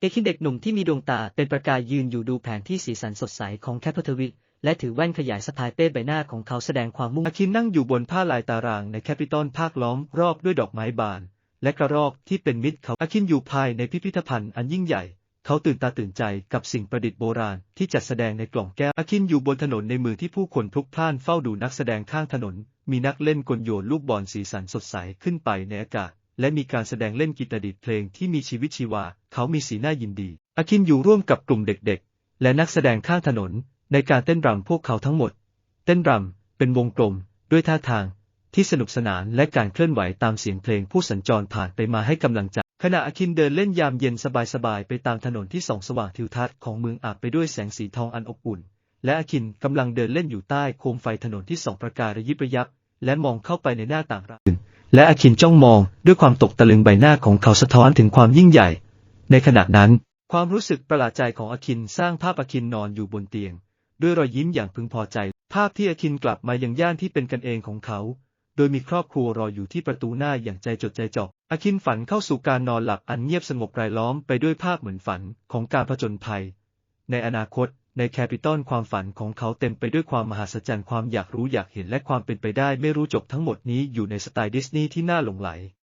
เอคินเด็กหนุ่มที่มีดวงตาเป็นประกายยืนอยู่ดูแผนที่สีสันสดใสของแคปทวิตและถือแว่นขยายสะพายเป้ใบหน้าของเขาแสดงความมุ่งอาคินนั่งอยู่บนผ้าลายตารางในแคปิตอลภาคล้อมรอบด้วยดอกไม้บาน และกระรอกที่เป็นมิตรเขาอาคินอยู่ภายในพิพิธภัณฑ์อันยิ่งใหญ่ เขาตื่นตาตื่นใจกับสิ่งประดิษฐ์โบราณที่จัดแสดงในกล่องแก้วอาคินอยู่บนถนนในมือที่ผู้คนพลุกพล่านเฝ้าดูนักแสดงข้างถนน มีนักเล่นกลโยนลูกบอลสีสันสดใสขึ้นไปในอากาศ และมีการแสดงเล่นกีตาร์ดีดเพลงที่มีชีวิตชีวา เขามีสีหน้ายินดี อาคินอยู่ร่วมกับกลุ่มเด็กๆ และนักแสดงข้างถนน ในการเต้นรำพวกเขาทั้งหมด เต้นรำเป็นวงกลม ด้วยท่าทาง ที่สนุกสนานและการเคลื่อนไหวตามเสียงเพลงผู้สัญจรผ่านไปมาให้กำลังใจ ขณะอาคินเดินเล่นยามเย็นสบายๆ ไปตามถนนที่ส่องสว่างทิวทัศน์ของเมืองอาบไปด้วยแสงสีทองอันอบอุ่น และอาคินกำลังเดินเล่นอยู่ใต้โคมไฟถนนที่ส่องประกายระยิบระยับและมองเข้าไปในหน้าต่างร้าน และอาคินจ้องมองด้วยความตกตะลึงใบหน้าของเขาสะท้อนถึงความยิ่งใหญ่ ในขณะนั้น ความรู้สึกประหลาดใจของอาคินสร้างภาพอาคินนอนอยู่บนเตียง ด้วยรอยยิ้มอย่างพึงพอใจ ภาพที่อาคินกลับมายังย่านที่เป็นกันเองของเขา โดยมีครอบครัวรออยู่ที่ประตูหน้าอย่างใจจดใจจ่ออาคินฝันเข้าสู่การนอนหลับอันเงียบสงบรายล้อมไปด้วยภาพเหมือนฝันของการผจญภัย ในอนาคต ในแคปิตอลความฝันของเขาเต็มไปด้วยความมหัศจรรย์ความอยากรู้อยากเห็นและความเป็นไปได้ไม่รู้จบทั้งหมดนี้อยู่ในสไตล์ดิสนีย์ที่น่าหลงไหล